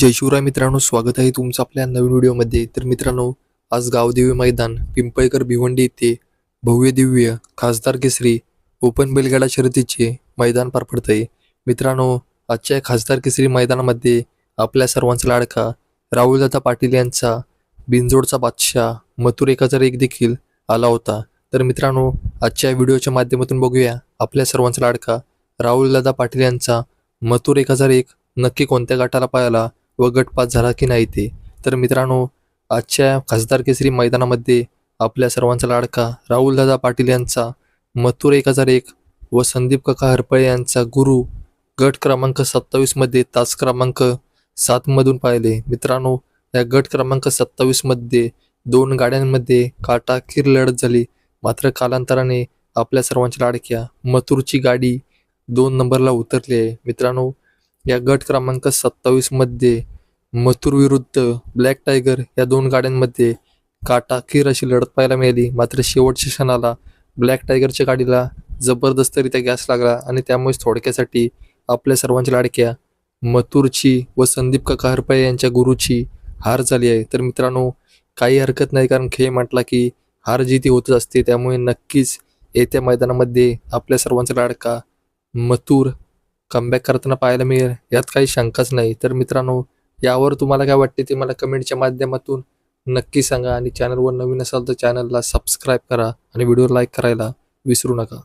जय शिवराय मित्रांनो स्वागत आहे तुमचं आपल्या नवीन व्हिडिओमध्ये. तर मित्रांनो आज गावदेवी मैदान पिंपळकर भिवंडी येथे भव्य दिव्य खासदार केसरी ओपन बैलगाडा शर्यतीचे मैदान पार पडत आहे मित्रांनो आजच्या खासदार केसरी मैदानामध्ये आपल्या सर्वांचा लाडका राहुलदादा पाटील यांचा बिनजोडचा बादशाह मथुर एक हजार एक देखील आला होता. तर मित्रांनो आजच्या व्हिडिओच्या माध्यमातून बघूया आपल्या सर्वांचा लाडका राहुलदादा पाटील यांचा मथुर एक हजार एक नक्की कोणत्या गटाला पाहायला व गटपात झाला की नाही ते. तर मित्रांनो आजच्या खासदार केसरी मैदानामध्ये आपल्या सर्वांचा लाडका राहुलदादा पाटील यांचा मथुर एक हजार एक व संदीप काका हरपळे यांचा गुरु गट क्रमांक सत्तावीसमध्ये तास क्रमांक सातमधून पाहिले. मित्रांनो या गट क्रमांक सत्तावीसमध्ये दोन गाड्यांमध्ये काटाकीर लढत झाली. मात्र कालांतराने आपल्या सर्वांच्या लाडक्या मथुरची गाडी दोन नंबरला उतरली आहे. मित्रांनो या गट क्रमांक सत्तावीसमध्ये मथुर विरुद्ध ब्लॅक टायगर या दोन गाड्यांमध्ये काटाखीर अशी लढत पाहायला मिळाली. मात्र शेवटच्या क्षणाला ब्लॅक टायगरच्या गाडीला जबरदस्तरित्या गॅस लागला आणि त्यामुळेच थोडक्यासाठी आपल्या सर्वांच्या लाडक्या मथुरची व संदीप काका हरपळे यांच्या गुरुची हार झाली आहे. तर मित्रांनो काही हरकत नाही कारण खेळ म्हटला की हार जीती होतच असते. त्यामुळे नक्कीच येत्या मैदानामध्ये आपल्या सर्वांचा लाडका मथुर कमबॅक करताना पाहायला मिळेल. यात काही शंकाच नाही. तर मित्रांनो यावर तुम्हाला काय वाटते ते मला कमेंटच्या माध्यमातून नक्की सांगा. आणि चॅनलवर नवीन असाल तर चॅनलला सबस्क्राईब करा आणि व्हिडिओ लाईक करायला विसरू नका.